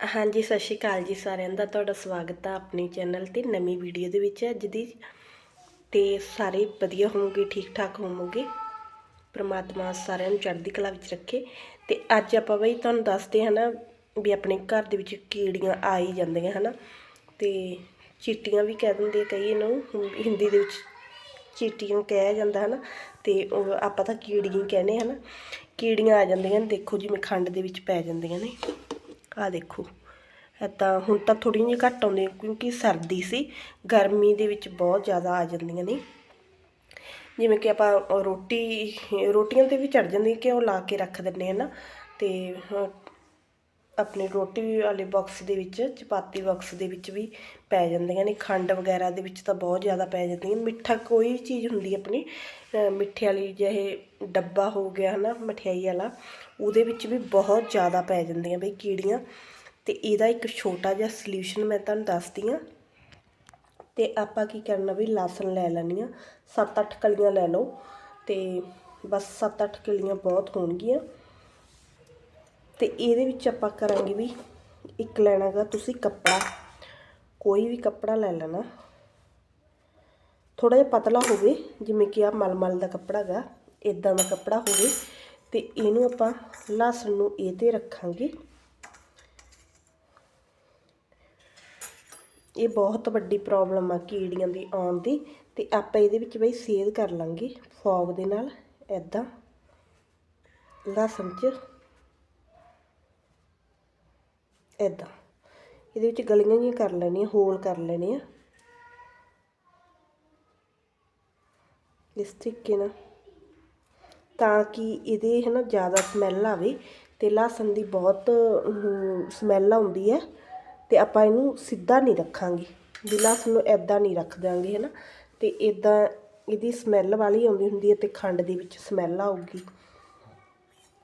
ਹਾਂਜੀ, ਸਤਿ ਸ਼੍ਰੀ ਅਕਾਲ ਜੀ ਸਾਰਿਆਂ ਦਾ। ਤੁਹਾਡਾ ਸਵਾਗਤ ਆ ਆਪਣੇ ਚੈਨਲ ਤੇ ਨਵੀਂ ਵੀਡੀਓ ਦੇ ਵਿੱਚ। ਅੱਜ ਦੀ ਤੇ ਸਾਰੇ ਵਧੀਆ ਹੋਵੋਗੇ ਠੀਕ ਠਾਕ ਹੋਵੋਗੇ। ਪ੍ਰਮਾਤਮਾ ਸਾਰਿਆਂ ਨੂੰ ਚੜ੍ਹਦੀ ਕਲਾ ਵਿੱਚ ਰੱਖੇ। ਤੇ ਅੱਜ ਆਪਾਂ ਬਈ ਤੁਹਾਨੂੰ ਦੱਸਦੇ ਹਨਾ ਵੀ ਆਪਣੇ ਘਰ ਦੇ ਵਿੱਚ ਕੀੜੀਆਂ ਆ ਹੀ ਜਾਂਦੀਆਂ, ਹਨਾ। ਤੇ ਚੀਟੀਆਂ ਵੀ ਕਹਿ ਦਿੰਦੇ ਕਈ ਇਹਨੂੰ ਹਿੰਦੀ ਦੇ ਵਿੱਚ ਚੀਟੀਆਂ ਕਿਹਾ ਜਾਂਦਾ, ਹਨਾ। ਤੇ ਉਹ ਆਪਾਂ ਤਾਂ ਕੀੜੀਆਂ ਹੀ ਕਹਿੰਦੇ ਹਨਾ। ਕੀੜੀਆਂ ਆ ਜਾਂਦੀਆਂ ਨੇ, ਦੇਖੋ ਜਿਵੇਂ ਖੰਡ ਦੇ ਵਿੱਚ ਪੈ ਜਾਂਦੀਆਂ ਨੇ। ਆ ਦੇਖੋ ਤਾਂ ਹੁਣ ਤਾਂ ਥੋੜ੍ਹੀਆਂ ਜਿਹੀਆਂ ਘੱਟ ਆਉਂਦੀਆਂ ਕਿਉਂਕਿ ਸਰਦੀ ਸੀ, ਗਰਮੀ ਦੇ ਵਿੱਚ ਬਹੁਤ ਜ਼ਿਆਦਾ ਆ ਜਾਂਦੀਆਂ ਨੇ। ਜਿਵੇਂ ਕਿ ਆਪਾਂ ਰੋਟੀ, ਰੋਟੀਆਂ ਤੇ ਵੀ ਚੜ ਜਾਂਦੀ ਉਹ ਲਾ ਕੇ ਰੱਖ ਦਿੰਦੇ ਹਾਂ ਨਾ, ਤੇ ਆਪਣੇ ਰੋਟੀ ਵਾਲੇ ਬਾਕਸ ਦੇ ਵਿੱਚ, ਚਪਾਤੀ ਬਾਕਸ ਦੇ ਵਿੱਚ ਵੀ ਪੈ ਜਾਂਦੀਆਂ ਨੇ। ਖੰਡ ਵਗੈਰਾ ਦੇ ਵਿੱਚ ਤਾਂ ਬਹੁਤ ਜ਼ਿਆਦਾ ਪੈ ਜਾਂਦੀਆਂ ਮਿੱਠਾ ਕੋਈ ਚੀਜ਼ ਹੁੰਦੀ ਆਪਣੀ ਮਿੱਠੇ ਵਾਲੀ ਜਿਹੇ ਡੱਬਾ ਹੋ ਗਿਆ, ਹਨਾ, ਮਠਿਆਈ ਵਾਲਾ, ਉਹਦੇ ਵਿੱਚ ਵੀ ਬਹੁਤ ਜ਼ਿਆਦਾ ਪੈ ਜਾਂਦੀਆਂ ਬਈ ਕੀੜੀਆਂ। ਤੇ ਇਹਦਾ ਇੱਕ ਛੋਟਾ ਜਿਹਾ ਸੋਲੂਸ਼ਨ ਮੈਂ ਤੁਹਾਨੂੰ ਦੱਸਦੀ ਹਾਂ। ਤੇ ਆਪਾਂ ਕੀ ਕਰਨਾ ਵੀ ਲਸਣ ਲੈ ਲੈਣੀ ਆ 7-8 ਕਲੀਆਂ ਲੈ ਲਓ। ਤੇ ਬਸ 7-8 ਕਲੀਆਂ ਬਹੁਤ ਹੋਣਗੀਆਂ। ਤੇ ਇਹਦੇ ਵਿੱਚ ਆਪਾਂ ਕਰਾਂਗੇ ਵੀ ਇੱਕ ਲੈਣਾਗਾ ਤੁਸੀਂ ਕੱਪੜਾ। ਕੋਈ ਵੀ ਕੱਪੜਾ ਲੈ ਲੈਣਾ। ਥੋੜਾ ਜਿਹਾ ਪਤਲਾ ਹੋਵੇ, ਜਿਵੇਂ ਕਿ ਆ ਮਲਮਲ ਦਾ ਕੱਪੜਾ ਗਾ ਇਦਾਂ ਦਾ ਕੱਪੜਾ ਹੋਵੇ ਤੇ ਇਹਨੂੰ ਆਪਾਂ ਲਸਣ ਨੂੰ ਇਹ ਤੇ ਰੱਖਾਂਗੇ। ਇਹ ਬਹੁਤ ਵੱਡੀ ਪ੍ਰੋਬਲਮ ਆ ਕੀੜੀਆਂ ਦੀ ਆਉਣ ਦੀ ਤੇ ਆਪਾਂ ਇਹਦੇ ਵਿੱਚ ਬਈ ਸੇਧ ਕਰ ਲਾਂਗੇ ਫੋਗ ਦੇ ਨਾਲ ਐਦਾਂ ਲਸਣ ਚ ਐਦਾਂ ਇਹਦੇ ਵਿੱਚ ਗਲੀਆਂ ਜਿਹੀਆਂ ਕਰ ਲੈਣੀਆਂ ਹੋਲ ਕਰ ਲੈਣੇ ਆ ਇਸ ਤਰੀਕੇ ਨਾਲ। ਤਾਂ ਕਿ ਇਹਦੇ ਹੈ ਨਾ ਜ਼ਿਆਦਾ ਸਮੈਲ ਆਵੇ ਤੇ ਲਸਣ ਦੀ ਬਹੁਤ ਸਮੈਲ ਆਉਂਦੀ ਹੈ ਤੇ ਆਪਾਂ ਇਹਨੂੰ ਸਿੱਧਾ ਨਹੀਂ ਰੱਖਾਂਗੇ। ਵੀ ਲਸਣ ਨੂੰ ਐਦਾਂ ਨਹੀਂ ਰੱਖ ਦਾਂਗੇ ਨਾ ਤੇ ਇਦਾਂ ਇਹਦੀ ਸਮੈਲ ਵਾਲੀ ਆਉਂਦੀ ਹੁੰਦੀ ਹੈ ਤੇ ਖੰਡ ਦੇ ਵਿੱਚ ਸਮੈਲ ਆਊਗੀ।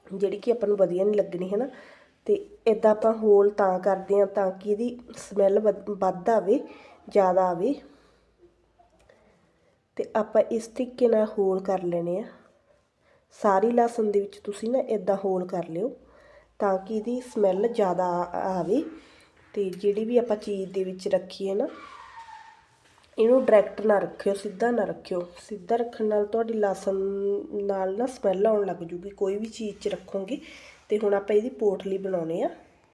ਜਿਹੜੀ ਕਿ ਆਪਾਂ ਨੂੰ ਵਧੀਆ ਨਹੀਂ ਲੱਗਣੀ ਹੈ ਨਾ ਅਤੇ ਇੱਦਾਂ ਆਪਾਂ ਹੋਲ ਤਾਂ ਕਰਦੇ ਹਾਂ ਤਾਂ ਕਿ ਇਹਦੀ ਸਮੈਲ ਵੱਧ ਆਵੇ, ਜ਼ਿਆਦਾ ਆਵੇ। ਅਤੇ ਆਪਾਂ ਇਸ ਤਰੀਕੇ ਨਾਲ ਹੋਲ ਕਰ ਲੈਣੇ ਆ। ਸਾਰੀ ਲਸਣ ਦੇ ਵਿੱਚ ਤੁਸੀਂ ਨਾ ਇਦਾਂ ਹੋਲ ਕਰ ਲਿਓ ਤਾਂ ਕਿ ਇਹਦੀ ਸਮੈਲ ਜ਼ਿਆਦਾ ਆਵੇ ਅਤੇ ਜਿਹੜੀ ਵੀ ਆਪਾਂ ਚੀਜ਼ ਦੇ ਵਿੱਚ ਰੱਖੀ ਹੈ ਨਾ ਇਹਨੂੰ ਡਾਇਰੈਕਟ ਨਾ ਰੱਖਿਓ, ਸਿੱਧਾ ਨਾ ਰੱਖਿਓ। ਸਿੱਧਾ ਰੱਖਣ ਨਾਲ ਤੁਹਾਡੀ ਲਸਣ ਨਾਲ ਨਾ ਸਮੈਲ ਆਉਣ ਲੱਗ ਜੂਗੀ। ਕੋਈ ਵੀ ਚੀਜ਼ 'ਚ ਰੱਖੋਗੇ, ਤੇ ਹੁਣ ਆਪਾਂ ਇਹਦੀ ਪੋਟਲੀ ਬਣਾਉਣੇ ਆ।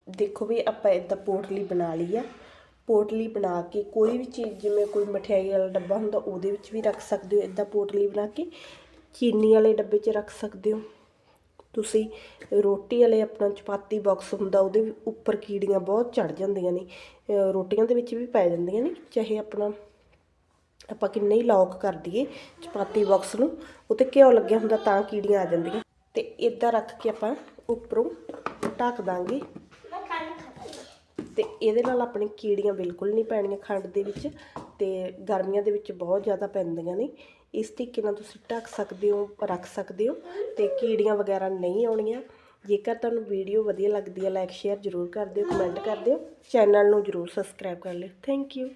ਦੇਖੋ ਵੀ ਆਪਾਂ ਇਦਾਂ ਪੋਟਲੀ ਬਣਾ ਲਈ ਆ। ਪੋਟਲੀ ਬਣਾ ਕੇ ਕੋਈ ਵੀ ਚੀਜ਼, ਜਿਵੇਂ ਕੋਈ ਮਠਿਆਈ ਵਾਲਾ ਡੱਬਾ ਹੁੰਦਾ, ਉਹਦੇ ਵਿੱਚ ਵੀ ਰੱਖ ਸਕਦੇ ਹੋ ਇਦਾਂ ਪੋਟਲੀ ਬਣਾ ਕੇ। ਚੀਨੀ ਵਾਲੇ ਡੱਬੇ 'ਚ ਰੱਖ ਸਕਦੇ ਹੋ। ਤੁਸੀਂ ਰੋਟੀ ਵਾਲੇ ਆਪਣਾ ਚਪਾਤੀ ਬਾਕਸ ਹੁੰਦਾ, ਉਹਦੇ ਉੱਪਰ ਕੀੜੀਆਂ ਬਹੁਤ ਚੜ ਜਾਂਦੀਆਂ ਨੇ। ਰੋਟੀਆਂ ਦੇ ਵਿੱਚ ਵੀ ਪੈ ਜਾਂਦੀਆਂ ਨੇ, ਚਾਹੇ ਆਪਣਾ ਆਪਾਂ ਕਿੰਨੇ ਹੀ ਲੌਕ ਕਰ ਦਈਏ ਚਪਾਤੀ ਬਾਕਸ ਨੂੰ, ਉੱਤੇ ਘਿਓ ਲੱਗਿਆ ਹੁੰਦਾ ਤਾਂ ਕੀੜੀਆਂ ਆ ਜਾਂਦੀਆਂ। ਤੇ ਇਦਾਂ ਰੱਖ ਕੇ ਆਪਾਂ ਉੱਪਰੋਂ ਢੱਕ ਦਾਂਗੇ। ਤੇ ਇਹਦੇ ਨਾਲ ਆਪਣੀ ਕੀੜੀਆਂ ਬਿਲਕੁਲ ਨਹੀਂ ਪੈਣੀਆਂ ਖੰਡ ਦੇ ਵਿੱਚ ਤੇ ਗਰਮੀਆਂ ਦੇ ਵਿੱਚ ਬਹੁਤ ਜ਼ਿਆਦਾ ਪੈਂਦੀਆਂ ਨੇ। ਇਸ ਤਰੀਕੇ ਨਾਲ ਤੁਸੀਂ ਢੱਕ ਸਕਦੇ ਹੋ, ਰੱਖ ਸਕਦੇ ਹੋ ਤੇ ਕੀੜੀਆਂ ਵਗੈਰਾ ਨਹੀਂ ਆਉਣੀਆਂ। ਜੇਕਰ ਤੁਹਾਨੂੰ ਵੀਡੀਓ ਵਧੀਆ ਲੱਗਦੀ ਹੈ ਲਾਈਕ ਸ਼ੇਅਰ ਜ਼ਰੂਰ ਕਰ ਦਿਓ ਕਮੈਂਟ ਕਰ ਦਿਓ। ਚੈਨਲ ਨੂੰ ਜ਼ਰੂਰ ਸਬਸਕ੍ਰਾਈਬ ਕਰ ਲਿਓ। Thank you